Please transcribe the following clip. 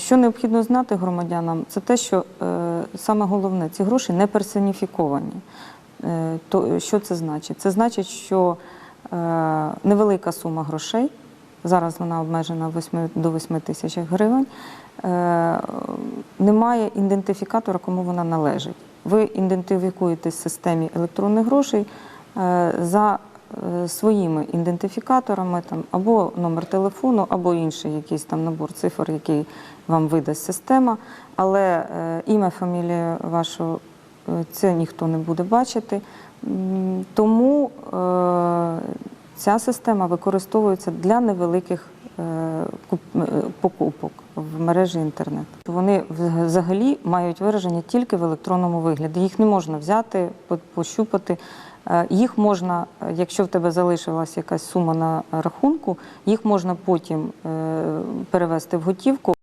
Що необхідно знати громадянам, це те, що е, саме головне, ці гроші не персоніфіковані. Е, то, що це значить? Це значить, що е, невелика сума грошей, зараз вона обмежена 8, до 8 тисяч гривень, немає ідентифікатора, кому вона належить. Ви ідентифікуєтесь в системі електронних грошей за своїми ідентифікаторами, там, або номер телефону, або інший якийсь там набор цифр, який вам видасть система. Але е, ім'я, фамілія вашого е, це ніхто не буде бачити. Тому е, ця система використовується для невеликих е, е, покупок в мережі інтернет. Вони взагалі мають вираження тільки в електронному вигляді. Їх не можна взяти, по- пощупати. Е, Їх можна, е, якщо в тебе залишилась якась сума на рахунку, їх можна потім е, перевести в готівку.